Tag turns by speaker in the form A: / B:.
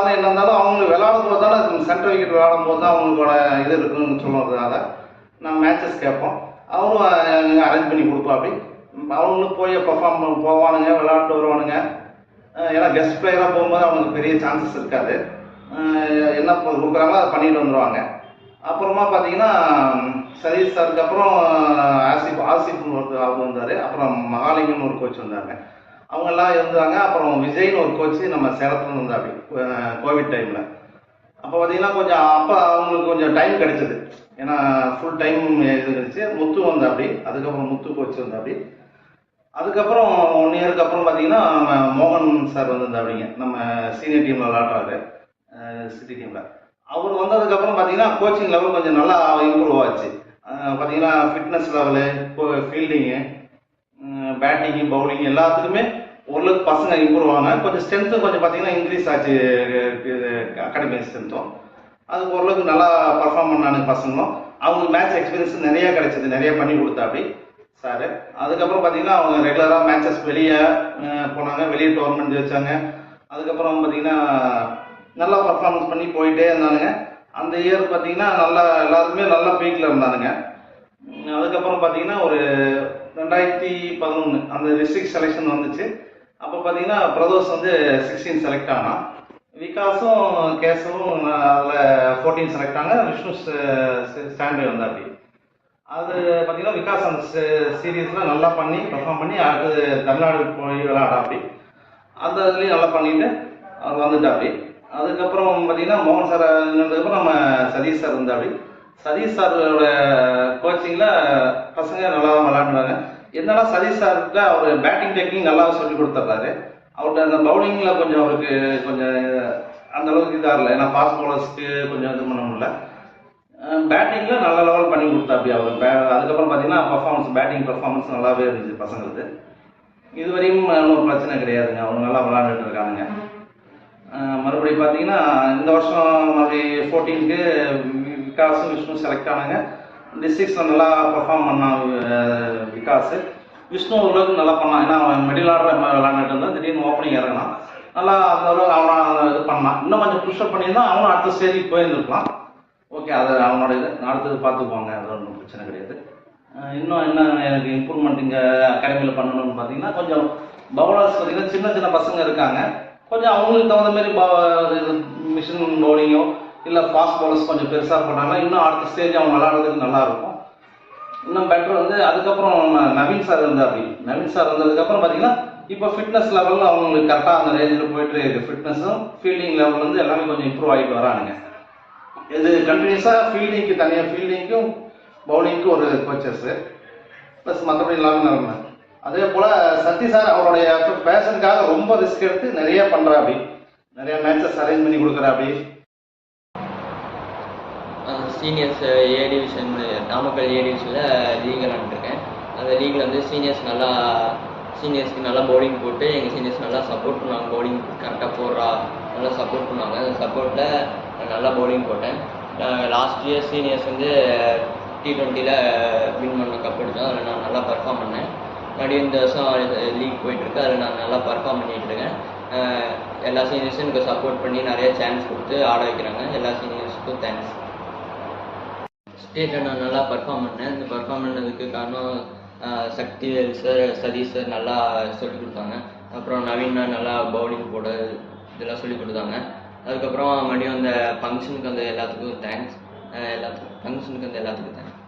A: ஆனால் என்ன இருந்தாலும் அவங்க விளாடும் போது தானே சென்ட்ரல் விக்கெட் விளாடும் போது தான் அவங்களோட இது இருக்குன்னு சொல்லுறதுனால நான் மேட்சஸ் கேட்போம். அவரும் அரேஞ்ச் பண்ணி கொடுப்பா அப்படி. அவங்களும் போய் பர்ஃபார்ம் போவானுங்க விளையாட்டு வருவானுங்க. ஏன்னா கெஸ்ட் பிளேயராக போகும்போது அவங்களுக்கு பெரிய சான்சஸ் இருக்காது. என்ன கொடுக்குறாங்களோ அதை பண்ணிட்டு வந்துடுவாங்க அப்புறமா பார்த்தீங்கன்னா சதீஷ் சாருக்கு அப்புறம் ஆசிப் ஆசிப்னு ஒரு அவர் வந்தார். அப்புறம் மகாலிங்கம்னு ஒரு கோச் வந்தாங்க அவங்கெல்லாம் இருந்தாங்க. அப்புறம் விஜய்னு ஒரு கோச்சு நம்ம சேலத்தில் இருந்தாப்படி கோவிட் டைமில் அப்போ பார்த்தீங்கன்னா கொஞ்சம் அப்போ அவங்களுக்கு கொஞ்சம் டைம் கிடைச்சது. ஏன்னா ஃபுல் டைம் இது முத்து வந்தாப்படி அதுக்கப்புறம் முத்து கோச் வந்தாப்படி அதுக்கப்புறம் ஒன் இயருக்கு அப்புறம் பார்த்தீங்கன்னா நம்ம மோகன் சார் வந்திருந்தாப்பிங்க நம்ம சீனியர் டீமில் விளாட்றாரு சிட்டி டீமில் அவர் வந்ததுக்கப்புறம் பார்த்தீங்கன்னா கோச்சிங் லெவல் கொஞ்சம் நல்லா இம்ப்ரூவ் ஆச்சு. பார்த்தீங்கன்னா fitness level fielding batting bowling எல்லாத்துக்குமே ஓரளவுக்கு பசங்க இம்ப்ரூவ் ஆனாங்க கொஞ்சம் ஸ்ட்ரென்த்தும் கொஞ்சம் பார்த்தீங்கன்னா இன்க்ரீஸ் ஆச்சு அகாடமி ஸ்ட்ரென்த்தும் அது ஓரளவுக்கு நல்லா பர்ஃபார்ம் பண்ணானுங்க பசங்களும். அவங்களுக்கு மேட்ச் எக்ஸ்பீரியன்ஸ் நிறைய கிடைச்சது நிறைய பண்ணி கொடுத்தாப்படி சார் அதுக்கப்புறம் பார்த்தீங்கன்னா அவங்க ரெகுலராக மேட்சஸ் வெளியே போனாங்க வெளியே டோர்னமெண்ட் வச்சாங்க. அதுக்கப்புறம் பார்த்தீங்கன்னா நல்லா பர்ஃபார்மன்ஸ் பண்ணி போயிட்டே இருந்தானுங்க. அந்த இயர் பார்த்தீங்கன்னா நல்லா எல்லாருமே நல்லா பீக்கில் இருந்தானுங்க. அதுக்கப்புறம் பார்த்தீங்கன்னா ஒரு ரெண்டாயிரத்தி பதினொன்று அந்த டிஸ்ட்ரிக்ட் செலெக்ஷன் வந்துச்சு. அப்போ பார்த்தீங்கன்னா பிரதோஷ் வந்து சிக்ஸ்டீன் செலக்ட் ஆனான் விகாஸும் கேசவும் அதில் ஃபோர்டீன் செலக்ட் ஆனாங்க விஷ்ணு ஸ்டாண்டே வந்தாப்படி அது பார்த்தீங்கன்னா விகாஸ் அந்த சீரீஸில் நல்லா பண்ணி பெர்ஃபார்ம் பண்ணி அடுத்து தமிழ்நாடு போய் விளையாடாப்படி அந்த இதுலேயும் நல்லா பண்ணிட்டு அவர் வந்துட்டாப்படி அதுக்கப்புறம் பார்த்தீங்கன்னா மோகன் சார் இருந்ததுக்கப்புறம் நம்ம சதீஷ் சார் இருந்தாப்படி சதீஷ் சாரோட கோச்சிங்கில் பசங்க நல்லா விளாடுனாங்க என்னன்னா சதீஷ் சார்கிட்ட அவர் பேட்டிங் டெக்னிக் நல்லா சொல்லி கொடுத்துட்றாரு அவர்கிட்ட அந்த பவுலிங்கில் கொஞ்சம் அவருக்கு கொஞ்சம் அந்த அளவுக்கு இதாக இல்லை. ஏன்னா ஃபாஸ்ட் பவுலர்ஸ்க்கு கொஞ்சம் இது பண்ண முடியல. பேட்டிங்கில் நல்ல லெவல் பண்ணி கொடுத்தாப்பி அவர். பே- அதுக்கப்புறம் பார்த்தீங்கன்னா பர்ஃபார்மன்ஸ் பேட்டிங் பர்ஃபார்மன்ஸ் நல்லாவே இருந்துச்சு பசங்களுக்கு. இதுவரையும் ஒன்றும் பிரச்சனை கிடையாதுங்க. அவங்க நல்லா விளாண்டுட்டு இருக்கானுங்க. மறுபடியும் பார்த்தீங்கன்னா இந்த வருஷம் மறுபடியும் ஃபோர்டீனுக்கு விகாஸும் விஷ்ணு செலக்ட் ஆனாங்க. டிஸ்ட்ரிக்ஸில் நல்லா பர்ஃபார்ம் பண்ணான் விகாஸ். விஷ்ணு ஓரளவுக்கு நல்லா பண்ணான். ஏன்னா அவன் மிடில் ஆர்டர் விளாண்டுட்டு இருந்தான். திடீர்னு ஓப்பனிங் இறங்கினான். நல்லா அந்த அளவுக்கு அவனை இது பண்ணான். இன்னும் கொஞ்சம் புஷ்அப் பண்ணியிருந்தான் அவனும் அடுத்த ஸ்டேஜுக்கு போயிருந்துருக்கலாம். ஓகே அது அவனோட இது. அடுத்தது பார்த்துக்குவாங்க. அது ஒன்றும் பிரச்சனை கிடையாது. இன்னும் என்ன எனக்கு இம்ப்ரூவ்மெண்ட் இங்கே அகாடமியில் பண்ணணும்னு பார்த்தீங்கன்னா கொஞ்சம் பவுலர்ஸ் பார்த்தீங்கன்னா சின்ன சின்ன பசங்க இருக்காங்க. கொஞ்சம் அவங்களுக்கு தகுந்த மாதிரி மிஷின் பவுலிங்கோ இல்லை ஃபாஸ்ட் பவுலர்ஸ் கொஞ்சம் பெருசாக பண்ணாங்கன்னா இன்னும் அடுத்த ஸ்டேஜ் அவங்க விளாடுறதுக்கு நல்லா இருக்கும் இன்னும் பெட்டர் வந்து அதுக்கப்புறம் ந- நவீன் சார் இருந்தா அப்படி. நவீன் சார் வந்ததுக்கப்புறம் பார்த்தீங்கன்னா இப்போ ஃபிட்னஸ் லெவலில் அவங்களுக்கு கரெக்டாக அந்த ரேஞ்சில் போயிட்டு இருக்கு. ஃபிட்னஸும் ஃபீல்டிங் லெவல் வந்து எல்லாமே கொஞ்சம் இம்ப்ரூவ் ஆகிட்டு வரானுங்க. இது கண்டினியூஸாக ஃபீல்டிங்க்கு தனியாக ஃபீல்டிங்க்கும் பவுலிங்க்கும் ஒரு கோச்சர்ஸு ப்ளஸ் மற்றபடி எல்லாமே நடந்தேன் அதே போல் சத்தி சார் அவருடைய பேஷனுக்காக ரொம்ப ரிஸ்க் எடுத்து நிறைய பண்ணுறா அப்படி நிறைய மேட்சஸ் அரேஞ்ச் பண்ணி கொடுக்குறா அப்படி
B: seniors A division Namakkal A டிவிஷனில் லீக் விளாண்டுருக்கேன் அந்த லீக்ல வந்து சீனியர்ஸ் நல்லா சீனியர்ஸ்க்கு நல்லா பவுலிங் போட்டு எங்கள் சீனியர்ஸ் நல்லா சப்போர்ட் பண்ணுவாங்க. பவுலிங் கரெக்டாக போடுறா நல்லா சப்போர்ட் பண்ணுவாங்க. அந்த சப்போர்ட்டில் நல்லா பவுலிங் போட்டேன். லாஸ்ட் இயர் சீனியர்ஸ் வந்து டி ட்வெண்ட்டியில் வின் பண்ண கப் எடுத்தோம் அதில் நான் நல்லா பர்ஃபார்ம் பண்ணேன். மறுபடியும் இந்த வருஷம் லீக் போயிட்டுருக்கு அதில் நான் நல்லா பர்ஃபார்ம் பண்ணிகிட்டு இருக்கேன். எல்லா சீனியர்ஸும் எனக்கு சப்போர்ட் பண்ணி நிறைய சான்ஸ் கொடுத்து ஆட வைக்கிறாங்க. எல்லா சீனியர்ஸுக்கும் தேங்க்ஸ் ஸ்டேட்டில் நான் நல்லா பர்ஃபார்ம் பண்ணேன். இந்த பர்ஃபார்ம் பண்ணதுக்கு காரணம் சக்தி சார் சதீஷ் சார் நல்லா சொல்லிக் கொடுத்தாங்க. அப்புறம் நவீனா நல்லா பவுலிங் போட இதெல்லாம் சொல்லிக் கொடுத்தாங்க. அதுக்கப்புறம் மறுபடியும் அந்த ஃபங்க்ஷனுக்கு அந்த எல்லாத்துக்கும் தேங்க்ஸ் எல்லாத்துக்கும் ஃபங்க்ஷனுக்கு அந்த எல்லாத்துக்கும் தேங்க்ஸ்